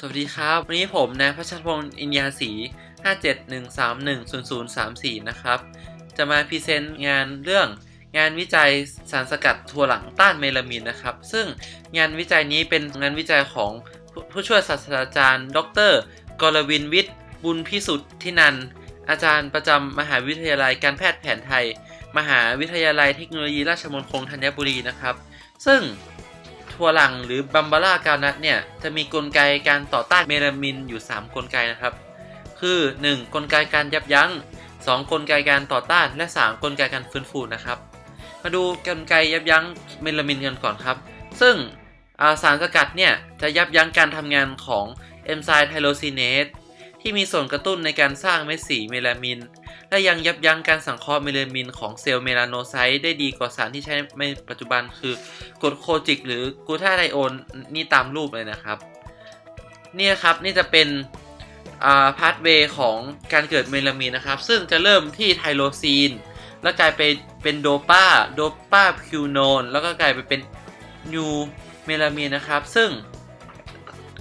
สวัสดีครับ วันนี้ผมนายพัชรพงศ์อินยาศรี57131034 นะครับ จะมาพรีเซนต์งานเรื่องงานวิจัยสารสกัดถั่วหลังต้านเมลามีนนะครับ ซึ่งงานวิจัยนี้เป็นงานวิจัยของผู้ช่วยศาสตราจารย์ ดรกรวินวิทย์ บุญพิสุทธิ์ที่นัน อาจารย์ประจำมหาวิทยาลัยการแพทย์แผนไทย มหาวิทยาลัยเทคโนโลยีราชมงคลธัญบุรีนะครับ ซึ่ง ถั่วหลังหรือบัมบาร่ากานัทเนี่ยจะมีกลไกการต่อต้านเมลามินอยู่ 3 กลไกนะครับ คือ 1. กลไกการยับยั้ง 2. กลไกการต่อต้านและ 3. กลไกการฟื้นฟูนะครับ มาดูกลไกยับยั้งเมลามินกันก่อนครับ ซึ่งาสารสกัดเนี่ยจะยับยั้งการทำงานของเอนไซม์ไทโรซีเนสที่มีส่วนกระตุ้นในการสร้างเม็ดสีเมลามิน และยังยับยั้งการสังเคราะห์เมลามินของเซลล์เมลาโนไซต์ได้ดีกว่าสารที่ใช้ในปัจจุบันคือกรดโคจิกหรือกลูตาไทโอนนี่ตามรูปเลยนะครับเนี่ยครับนี่จะเป็นพาสเวย์ของการเกิดเมลามินนะครับ ซึ่งจะเริ่มที่ไทโรซีน แล้วกลายไปเป็นโดปาโดปาคิวโนนแล้วก็กลายไปเป็นนิวเมลามีนนะครับ ซึ่ง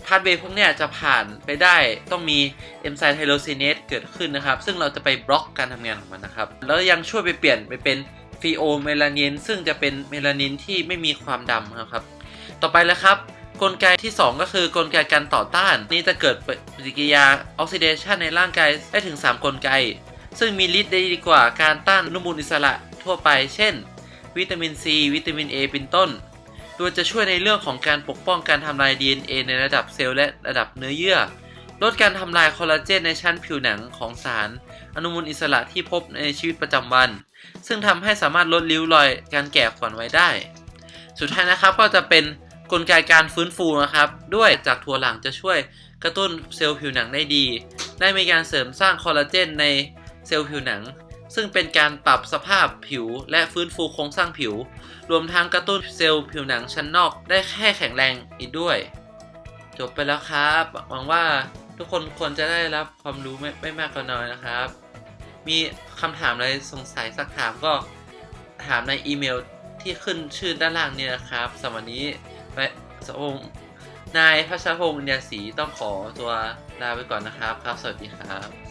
พาสเวย์พวกเนี้ยจะผ่านไปได้ต้องมีเอนไซม์ไทโรซีเนสเกิดขึ้นนะครับ ซึ่งเราจะไปบล็อกการทำงานของมันนะครับ แล้วยังช่วยไปเปลี่ยนไปเป็นฟีโอเมลานินซึ่งจะเป็นเมลานินที่ไม่มีความดำนะครับ ต่อไปแล้วครับ กลไกที่ 2 ก็คือกลไกการต่อต้าน นี่จะเกิดปฏิกิริยาออกซิเดชันในร่างกายได้ถึง 3 กลไก ซึ่งมีฤทธิ์ได้ดีกว่าการต้านอนุมูลอิสระทั่วไป เช่น วิตามินซีวิตามิน A เป็นต้น โดยจะช่วยในเรื่องของการปกป้องการทำลาย DNA ในระดับเซลล์และระดับเนื้อเยื่อ ลดการทำลายคอลลาเจนในชั้นผิวหนังของสาร อนุมูลอิสระที่พบในชีวิตประจำวัน ซึ่งทำให้สามารถลดริ้วรอยการแก่ขวัญไว้ได้ สุดท้ายนะครับก็จะเป็นกลไกการฟื้นฟูนะครับ ด้วยจากถั่วหลังจะช่วยกระตุ้นเซลล์ผิวหนังได้ดี ได้มีการเสริมสร้างคอลลาเจนในเซลล์ผิวหนัง ซึ่งเป็นการปรับสภาพผิวและฟื้นฟูโครงสร้างผิว รวมทั้งกระตุ้นเซลล์ผิวหนังชั้นนอกได้แค่แข็งแรงอีกด้วย จบไปแล้วครับ หวังว่าทุกคนควรจะได้รับความรู้ไม่ไม่มากก็น้อยนะครับ มีคำถามอะไรสงสัยสักถามก็ถามในอีเมลที่ขึ้นชื่อด้านล่างนี้นะครับสำหรับวันนี้ไปสวงนายพัชรพงศ์อินเดียศรีต้องขอตัวลาไปก่อนนะครับ ครับ สวัสดีครับ